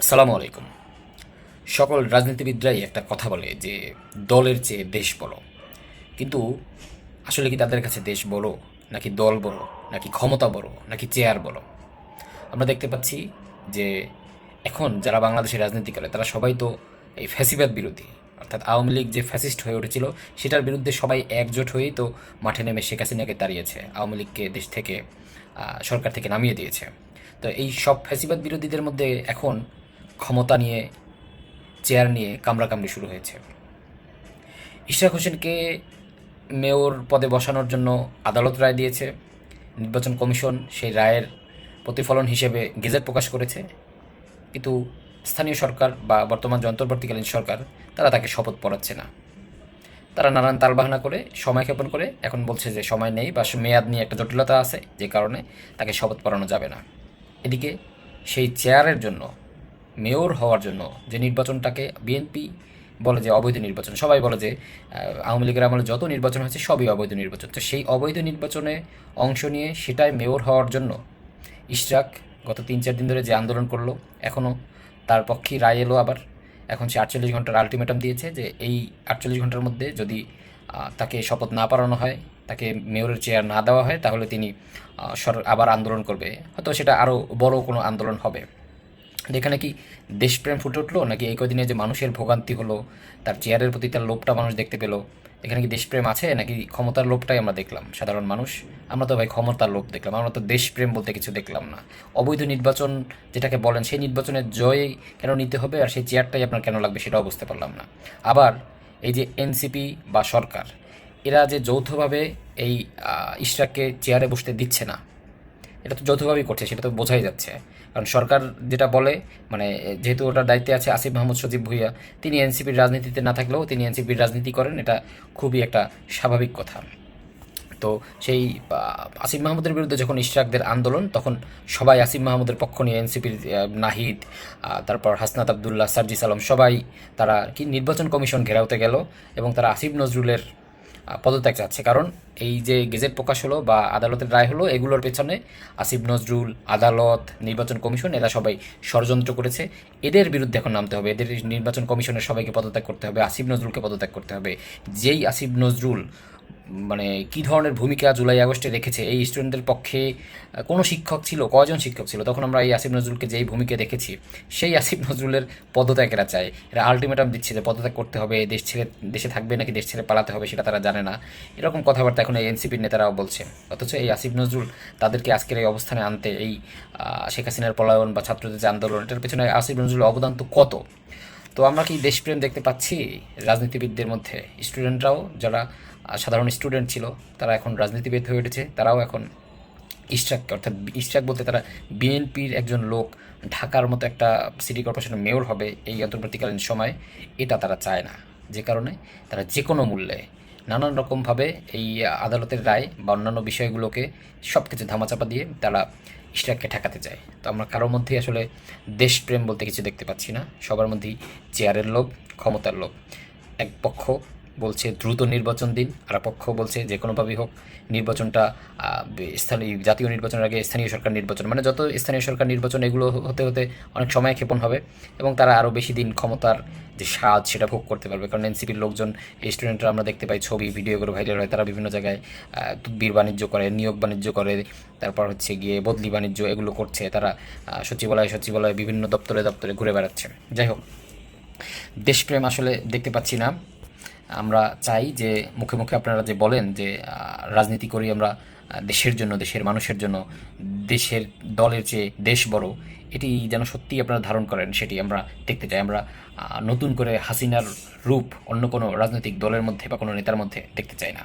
সালামু আলাইকুম। সকল রাজনীতিবিদরাই একটা কথা বলে যে দলের চেয়ে দেশ বড়। কিন্তু আসলে কি তাদের কাছে দেশ বড়, নাকি দল বড়, নাকি ক্ষমতা বড়, নাকি চেয়ার বড়? আমরা দেখতে পাচ্ছি যে এখন যারা বাংলাদেশে রাজনীতি করে, তারা সবাই তো এই ফ্যাসিবাদ বিরোধী। অর্থাৎ আওয়ামী লীগ যে ফ্যাসিস্ট হয়ে উঠেছিল, সেটার বিরুদ্ধে সবাই একজোট হয়েই তো মাঠে নেমে শেখ হাসিনাকে তাড়িয়েছে, আওয়ামী লীগকে দেশ থেকে সরকার থেকে নামিয়ে দিয়েছে। তো এই সব ফ্যাসিবাদ বিরোধীদের মধ্যে এখন ক্ষমতা নিয়ে, চেয়ার নিয়ে কামড়াকামড়ি শুরু হয়েছে। ইশরাক হোসেনকে মেয়র পদে বসানোর জন্য আদালত রায় দিয়েছে। নির্বাচন কমিশন সেই রায়ের প্রতিফলন হিসেবে গেজেট প্রকাশ করেছে। কিন্তু স্থানীয় সরকার বা বর্তমান যে অন্তর্বর্তীকালীন সরকার, তারা তাকে শপথ পড়াচ্ছে না। তারা নানান তালবাহানা করে, সময় ক্ষেপণ করে, এখন বলছে যে সময় নেই বা মেয়াদ নিয়ে একটা জটিলতা আছে, যে কারণে তাকে শপথ পড়ানো যাবে না। এদিকে সেই চেয়ারের জন্য মেয়র হওয়ার জন্য যে নির্বাচনটাকে বিএনপি বলে যে অবৈধ নির্বাচন, সবাই বলে যে আওয়ামী লীগের আমলে যত নির্বাচন হয়েছে সবই অবৈধ নির্বাচন। তো সেই অবৈধ নির্বাচনে অংশ নিয়ে সেটাই মেয়র হওয়ার জন্য ইশরাক গত তিন চার দিন ধরে যে আন্দোলন করল এখনও তার পক্ষেই রায় এলো আবার। এখন সে আটচল্লিশ ঘণ্টার আলটিমেটাম দিয়েছে যে এই আটচল্লিশ ঘণ্টার মধ্যে যদি তাকে শপথ না পালানো হয়, তাকে মেয়রের চেয়ার না দেওয়া হয়, তাহলে তিনি আবার আন্দোলন করবে। হয়তো সেটা আরও বড় কোনো আন্দোলন হবে। এখানে কি দেশপ্রেম ফুটে উঠল? নাকি এই কদিনে যে মানুষের ভোগান্তি হলো, তার চেয়ারের প্রতি তার লোভটা মানুষ দেখতে পেল, এখানে কি দেশপ্রেম আছে? নাকি ক্ষমতার লোভটাই আমরা দেখলাম, সাধারণ মানুষ? আমরা তো ভাই ক্ষমতার লোভ দেখলাম, আমরা তো দেশপ্রেম বলতে কিছু দেখলাম না। অবৈধ নির্বাচন যেটাকে বলেন, সেই নির্বাচনের জয় কেন নিতে হবে আর সেই চেয়ারটাই আপনার কেন লাগবে সেটাও বুঝতে পারলাম না। আবার এই যে এনসিপি বা সরকার, এরা যে যৌথভাবে এই ইশরাককে চেয়ারে বসতে দিচ্ছে না এটা তো যৌথভাবেই করছে, সেটা তো বোঝাই যাচ্ছে। কারণ সরকার যেটা বলে মানে যেহেতু ওটার দায়িত্বে আছে আসিফ মাহমুদ, সজীব ভুইয়া, তিনি এনসিপির রাজনীতিতে না থাকলেও তিনি এনসিপির রাজনীতি করেন, এটা খুবই একটা স্বাভাবিক কথা। তো সেই আসিফ মাহমুদের বিরুদ্ধে যখন ইশরাকদের আন্দোলন, তখন সবাই আসিফ মাহমুদের পক্ষ নিয়ে এনসিপির নাহিদ তারপর হাসনাত আবদুল্লাহ, সার্জিস আলম সবাই, তারা কি নির্বাচন কমিশন ঘেরাওতে গেল এবং তারা আসিফ নজরুলের পদত্যাগ চাচ্ছে। কারণ এই যে গেজেট প্রকাশ হলো বা আদালতের রায় হলো, এগুলোর পেছনে আসিফ নজরুল, আদালত, নির্বাচন কমিশন, এরা সবাই ষড়যন্ত্র করেছে। এদের বিরুদ্ধে এখন নামতে হবে। এদের নির্বাচন কমিশনের সবাইকে পদত্যাগ করতে হবে, আসিফ নজরুলকে পদত্যাগ করতে হবে। যেই আসিফ নজরুল মানে কি ধরনের ভূমিকা জুলাই আগস্টে রেখেছে? এই স্টুডেন্টদের পক্ষে কোনো শিক্ষক ছিল? কয়জন শিক্ষক ছিল? তখন আমরা এই আসিফ নজরুলকে যেই ভূমিকা দেখেছি, সেই আসিফ নজরুলের পদত্যাগ এরা চায়। এরা আলটিমেটাম দিচ্ছে যে পদত্যাগ করতে হবে, দেশ ছেড়ে, দেশে থাকবে নাকি দেশ ছেড়ে পালাতে হবে সেটা তারা জানে না। এরকম কথাবার্তা এখন এই এনসিপির নেতারাও বলছে। অথচ এই আসিফ নজরুল তাদেরকে আজকের এই অবস্থানে আনতে এই শেখ হাসিনার পলায়ন বা ছাত্রদের যে আন্দোলন, এটার পেছনে আসিফ নজরুলের অবদান তো কত? তো আমরা কি দেশপ্রেম দেখতে পাচ্ছি রাজনীতিবিদদের মধ্যে? স্টুডেন্টরাও, যারা সাধারণ স্টুডেন্ট ছিল, তারা এখন রাজনীতিবিদ হয়ে উঠেছে। তারাও এখন ইশরাক অর্থাৎ ইস্টাক বলতে তারা বিএনপির একজন লোক, ঢাকার মতো একটা সিটি কর্পোরেশনের মেয়র হবে এই অন্তর্বর্তীকালীন সময়। এটা তারা চায় না। যে কারণে তারা যে কোনো মূল্যে নানান রকমভাবে এই আদালতের রায় বা অন্যান্য বিষয়গুলোকে সব কিছু ধামাচাপা দিয়ে তারা ইশরাককে ঠেকাতে চায়। তো আমরা কারোর মধ্যেই আসলে দেশপ্রেম বলতে কিছু দেখতে পাচ্ছি না। সবার মধ্যেই চেয়ারের লোক ক্ষমতার লোক এক পক্ষ বলছে দ্রুত নির্বাচন দিন আর পক্ষ বলছে যে কোনোভাবেই হোক, নির্বাচনটা স্থানীয়, জাতীয় নির্বাচনের আগে স্থানীয় সরকার নির্বাচন মানে যত স্থানীয় সরকার নির্বাচন এগুলো হতে হতে অনেক সময় ক্ষেপণ হবে এবং তারা আরও বেশি দিন ক্ষমতার যে স্বাদ সেটা ভোগ করতে পারবে। কারণ এনসিপির লোকজন স্টুডেন্টরা আমরা দেখতে পাই ছবি ভিডিও করে ভাইরাল হয়, তারা বিভিন্ন জায়গায় তদবির বাণিজ্য করে, নিয়োগ বাণিজ্য করে, তারপর হচ্ছে গিয়ে বদলি বাণিজ্য এগুলো করছে, তারা সচিবালয় সচিবালয় বিভিন্ন দপ্তরে দপ্তরে ঘুরে বেড়াচ্ছে। যাই হোক, দেশপ্রেম আসলে দেখতে পাচ্ছি না। আমরা চাই যে মুখে মুখে আপনারা যে বলেন যে রাজনীতি করি আমরা দেশের জন্য, দেশের মানুষের জন্য, দেশের দলের যে দেশ বড়, এটি যেন সত্যিই আপনারা ধারণ করেন, সেটি আমরা দেখতে চাই। আমরা নতুন করে হাসিনার রূপ অন্য কোনো রাজনৈতিক দলের মধ্যে বা কোনো নেতার মধ্যে দেখতে চাই না।